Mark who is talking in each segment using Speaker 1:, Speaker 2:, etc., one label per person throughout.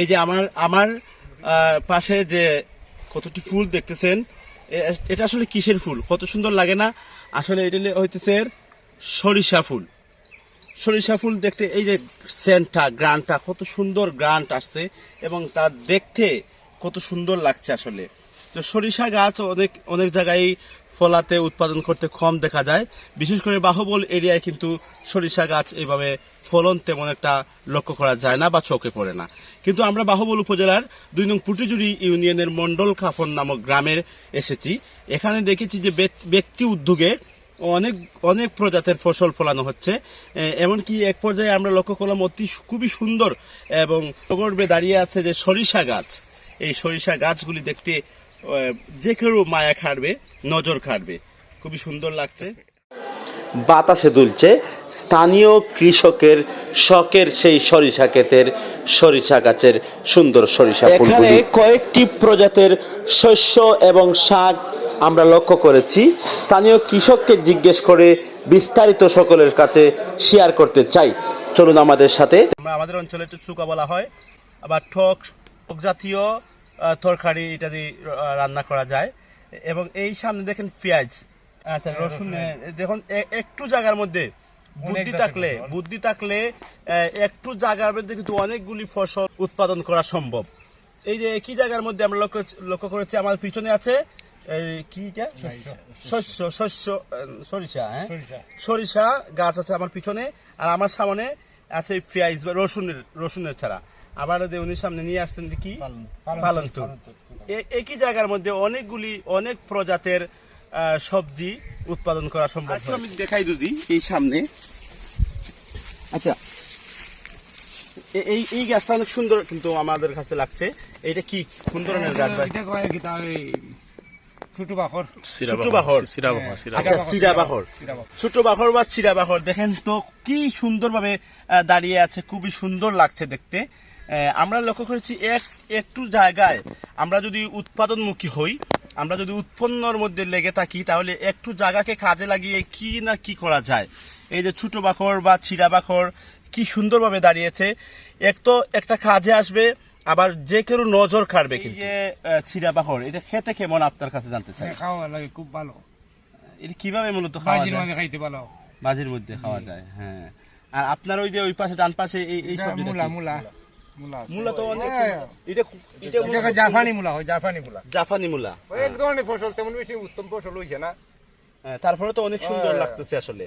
Speaker 1: এই যে আমার আমার পাশে যে কতটি ফুল দেখতেছেন এটা আসলে কিসের ফুল? কত সুন্দর লাগে না? আসলে এটা হইতেছে সরিষা ফুল। সরিষা ফুল দেখতে, এই যে সেন্টটা, গ্রানটা, কত সুন্দর গ্রান্ট আসছে এবং তার দেখতে কত সুন্দর লাগছে আসলে। তো সরিষা গাছ অনেক অনেক জায়গায় ফলাতে উৎপাদন করতে কম দেখা যায়। বিশেষ করে বাহুবল এরিয়ায় কিন্তু সরিষা গাছ এইভাবে ফলন তেমন একটা লক্ষ্য করা যায় না বা চোখে পড়ে না। কিন্তু আমরা বাহুবল উপজেলার দুই নং পুটিজুড়ি ইউনিয়নের মন্ডল খাফন নামক গ্রামের এসেছি। এখানে দেখেছি যে ব্যক্তি উদ্যোগে অনেক অনেক প্রজাতির ফসল ফলানো হচ্ছে। এমনকি এক পর্যায়ে আমরা লক্ষ্য করলাম অতি খুবই সুন্দর এবং গর্বে দাঁড়িয়ে আছে যে সরিষা গাছ। এই সরিষা গাছগুলি দেখতে যে কেউ মায়া খাড়বে নজর খাড়বে খুবই সুন্দর লাগছে।
Speaker 2: বাতাসে দুলছে। স্থানীয় কৃষকের শখের সেই সরিষা ক্ষেতের সরিষা গাছের সুন্দর সরিষা এখানে কয়েকটি প্রজাতির শস্য এবং শাক আমরা লক্ষ্য করেছি। স্থানীয় কৃষককে জিজ্ঞেস করে বিস্তারিত সকলের কাছে শেয়ার করতে চাই। চলুন আমাদের সাথে।
Speaker 1: আমরা আমাদের অঞ্চলে একটু চুকা বলা হয়। আবার ঠক জাতীয় তরকারি ইত্যাদি রান্না করা যায়। এবং এই সামনে দেখেন পেঁয়াজ আচ্ছা রসুন দেখুন একটু জায়গার মধ্যে বুদ্ধি থাকলে বুদ্ধি থাকলে একটু জায়গার মধ্যে কিন্তু অনেকগুলি ফসল উৎপাদন করা সম্ভব। এই যে একই জায়গার মধ্যে আমরা লক্ষ্য লক্ষ্য করেছি আমার পিছনে আছে এই শস্য শস্য। সরিষা হ্যাঁ? সরিষা। গাছ আছে আমার পিছনে আর আমার সামনে আছে পেঁয়াজ বা রসুনের রসুনের ছাড়া আবার যে উনি সামনে নিয়ে আসছেন কি? পালন্ত একই জায়গার মধ্যে অনেকগুলি অনেক প্রজাতের আহ, সবজি উৎপাদন করা সম্ভব আমি দেখাই যদি এই সামনে। আচ্ছা এই এই গাছটা অনেক সুন্দর কিন্তু আমাদের কাছে লাগছে। এটা কি? কোন ধরনের গাছ
Speaker 3: এটা ছোট বাখর
Speaker 1: ছোট বাহর আচ্ছা ছোট বা দেখেন তো কি সুন্দরভাবে দাঁড়িয়ে আছে খুবই সুন্দর লাগছে দেখতে। আমরা লক্ষ্য করেছি এক একটু জায়গায় আমরা যদি উৎপাদনমুখী হই আমরা যদি উৎপন্নর মধ্যে লেগে থাকি তাহলে একটু জায়গাকে কাজে লাগিয়ে কি না কি করা যায়। এই যে ছোট বাখর বা চিরা বাখর কি সুন্দরভাবে দাঁড়িয়েছে এক তো একটা কাজে আসবে আবার যে কেউ নজর কাড়বে কিন্তু। এই যে চিরা এটা খেতে কেমন আপনার কাছে জানতে চাই?
Speaker 3: খাওয়া লাগে খুব ভালো।
Speaker 1: এটা কীভাবে মূলত খাওয়া
Speaker 3: বাজির
Speaker 1: যায়?
Speaker 3: খাইতে ভালো
Speaker 1: মাঝের মধ্যে খাওয়া যায় হ্যাঁ। আর আপনার ওই যে ওই পাশে ডান পাশে এই এই সবজিটা
Speaker 3: মূলা মূলা। মূলা
Speaker 1: তো অনেক
Speaker 3: হ্যাঁ।
Speaker 1: এটা এটা
Speaker 3: এটা জাফানি মূলা হয় জাফানি মূলা।
Speaker 1: জাপানি মূলা।
Speaker 3: এক ধরনের ফসল তেমন বেশি উত্তম ফসল হইছে না।
Speaker 1: হ্যাঁ, তারপরে তো অনেক সুন্দর
Speaker 3: হ্যাঁ।
Speaker 1: লাগতেছে আসলে।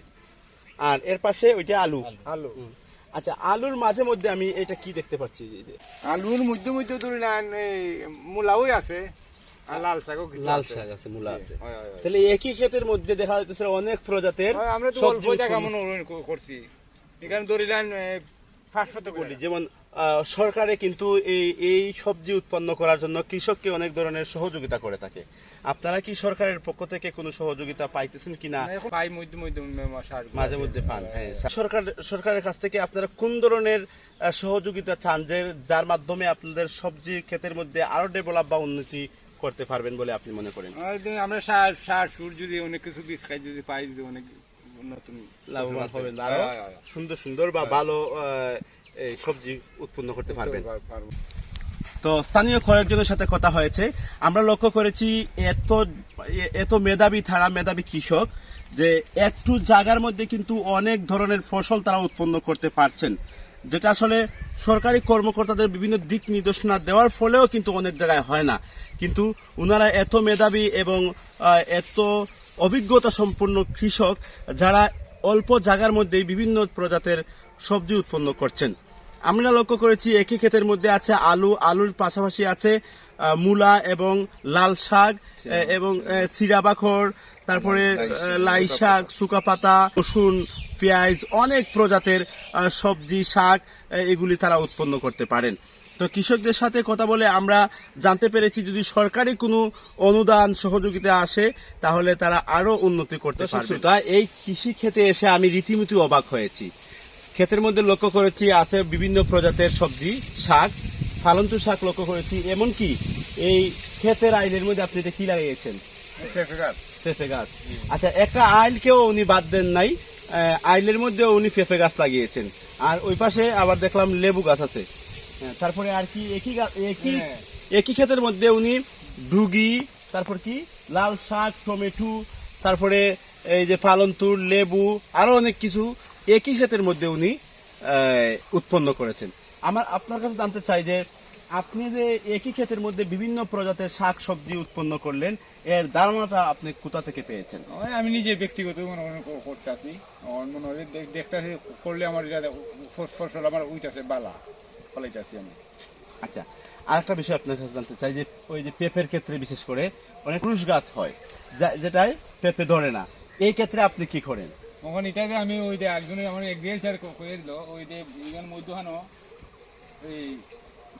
Speaker 1: আর এর পাশে ওইটা আলু।
Speaker 3: আলু।
Speaker 1: আচ্ছা আলুর মাঝে মধ্যে আমি এটা কি দেখতে পাচ্ছি?
Speaker 3: আলুর মধ্যে মধ্যে ধরে না এই মূলাও আছে আর লাল শাকও
Speaker 1: লাল শাক আছে মূলা আছে। তাহলে একই ক্ষেতের মধ্যে দেখা যাচ্ছে অনেক প্রজাতির
Speaker 3: আমরা তো অল্প জায়গা মনে করছি। এখানে ধরিলেন পাঁচশত
Speaker 1: বলি যেমন সরকারে কিন্তু এই এই সবজি উৎপন্ন করার জন্য কৃষককে অনেক ধরনের সহযোগিতা করে থাকে। আপনারা কি সরকারের পক্ষ থেকে কোনো সহযোগিতা পাইতেছেন কিনা মাঝে মধ্যে পান হ্যাঁ। সরকার সরকারের কাছ থেকে আপনারা কোন ধরনের সহযোগিতা চান যে যার মাধ্যমে আপনাদের সবজি ক্ষেতের মধ্যে আরও ডেভেলপ বা উন্নতি করতে পারবেন বলে আপনি মনে করেন?
Speaker 3: আমরা সার সার সুর যদি অনেক কিছু বীজ খাই যদি পাই যদি অনেক
Speaker 1: লাভবান হবেন আরও
Speaker 3: হ্যাঁ, হ্যাঁ, হ্যাঁ।
Speaker 1: সুন্দর সুন্দর বা ভালো সবজি উৎপন্ন করতে পারবেন। তো স্থানীয় কয়েকজনের সাথে কথা হয়েছে। আমরা লক্ষ্য করেছি এত এত মেধাবী থারা মেধাবী কৃষক যে একটু জায়গার মধ্যে কিন্তু অনেক ধরনের ফসল তারা উৎপন্ন করতে পারছেন। যেটা আসলে সরকারি কর্মকর্তাদের বিভিন্ন দিক নির্দেশনা দেওয়ার ফলেও কিন্তু অনেক জায়গায় হয় না। কিন্তু ওনারা এত মেধাবী এবং এত অভিজ্ঞতা সম্পন্ন কৃষক যারা অল্প জায়গার মধ্যেই বিভিন্ন প্রজাতের সবজি উৎপন্ন করছেন। আমরা লক্ষ্য করেছি একই ক্ষেতের মধ্যে আছে আলু আলুর পাশাপাশি আছে মূলা এবং লাল শাক এবং সিরা বাখর তারপরে লাই শাক শুকা পাতা। রসুন পেঁয়াজ অনেক প্রজাতের সবজি শাক এগুলি তারা উৎপন্ন করতে পারেন। তো কৃষকদের সাথে কথা বলে আমরা জানতে পেরেছি যদি সরকারি কোনো অনুদান সহযোগিতা আসে তাহলে তারা আরও উন্নতি করতে পারবে। এই কৃষি ক্ষেতে এসে আমি রীতিমতো অবাক হয়েছি। ক্ষেতের মধ্যে লক্ষ্য করেছি আছে বিভিন্ন প্রজাতির সবজি শাক ফালন্তু শাক লক্ষ্য করেছি এমনকি এই ক্ষেতের আইলের মধ্যে আপনি এটা কি লাগিয়েছেন? পেঁপে গাছ। আচ্ছা একটা আইলকেও উনি বাদ দেন নাই আইলের মধ্যে উনি পেঁপে গাছ লাগিয়েছেন। আর ওই পাশে আবার দেখলাম লেবু গাছ আছে। হ্যাঁ, তারপরে আর কি একই একই
Speaker 3: হ্যাঁ।
Speaker 1: একই ক্ষেতের মধ্যে উনি ডুগি তারপর কি? লাল শাক টমেটো তারপরে এই যে পালন্তুর লেবু আরও অনেক কিছু একই ক্ষেতের মধ্যে উনি উৎপন্ন করেছেন। আমার আপনার কাছে জানতে চাই যে আপনি যে একই ক্ষেতের মধ্যে বিভিন্ন প্রজাতির শাক সবজি উৎপন্ন করলেন এর ধারণাটা আপনি কোথা থেকে পেয়েছেন?
Speaker 3: আমি নিজে ব্যক্তিগত মনে মনে ক- করতেছি আমার মনে হয় দেখ- দেখতাছি করলে আমার ফসল আমার উইটাছে বালা। ফলাইতাছি আমি।
Speaker 1: আচ্ছা আরেকটা বিষয় আপনার কাছে জানতে চাই যে ওই যে পেঁপের ক্ষেত্রে বিশেষ করে অনেক পুরুষ গাছ হয় যা- যেটায় পেঁপে ধরে না। এই ক্ষেত্রে আপনি কি করেন?
Speaker 3: তখন এটা যে আমি ওই যে একজনে আমার এক দিয়ে স্যার কয়ে দিল ওই যে ইগান মধ্যখানো এই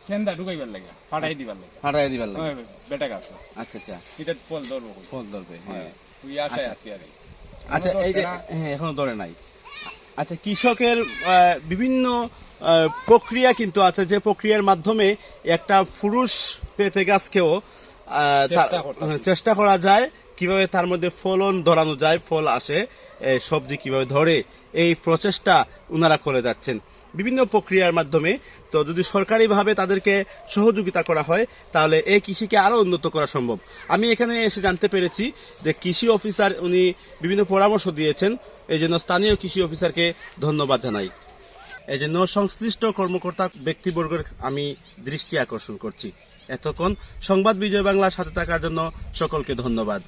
Speaker 3: সেন্দা ঢুকাইবার লাগে ফাটাই দিবার লাগে।
Speaker 1: ফাটাই দিবার লাগে।
Speaker 3: বেটা গাছ।
Speaker 1: আচ্ছা আচ্ছা।
Speaker 3: এটা ফল ধরবো
Speaker 1: ফল ধরবে হ্যাঁ।
Speaker 3: হ্যাঁ তুই আশায় আছি আর
Speaker 1: আচ্ছা এই যে হ্যাঁ এখনও ধরে নাই। আচ্ছা কৃষকের বিভিন্ন প্রক্রিয়া কিন্তু আছে যে প্রক্রিয়ার মাধ্যমে একটা পুরুষ পেঁপে গাছকেও হ্যাঁ, চেষ্টা করা যায় কীভাবে তার মধ্যে ফলন ধরানো যায়, ফল আসে সবজি কীভাবে ধরে, এই প্রচেষ্টা উনারা করে যাচ্ছেন। বিভিন্ন প্রক্রিয়ার মাধ্যমে। তো যদি সরকারিভাবে তাদেরকে সহযোগিতা করা হয়, তাহলে এই কৃষিকে আরও উন্নত করা সম্ভব। আমি এখানে এসে জানতে পেরেছি যে কৃষি অফিসার উনি বিভিন্ন পরামর্শ দিয়েছেন। এই জন্য স্থানীয় কৃষি অফিসারকে ধন্যবাদ জানাই। এই জন্য সংশ্লিষ্ট কর্মকর্তা ব্যক্তিবর্গের আমি দৃষ্টি আকর্ষণ করছি। এতক্ষণ সংবাদ বিজয় বাংলার সাথে থাকার জন্য সকলকে ধন্যবাদ।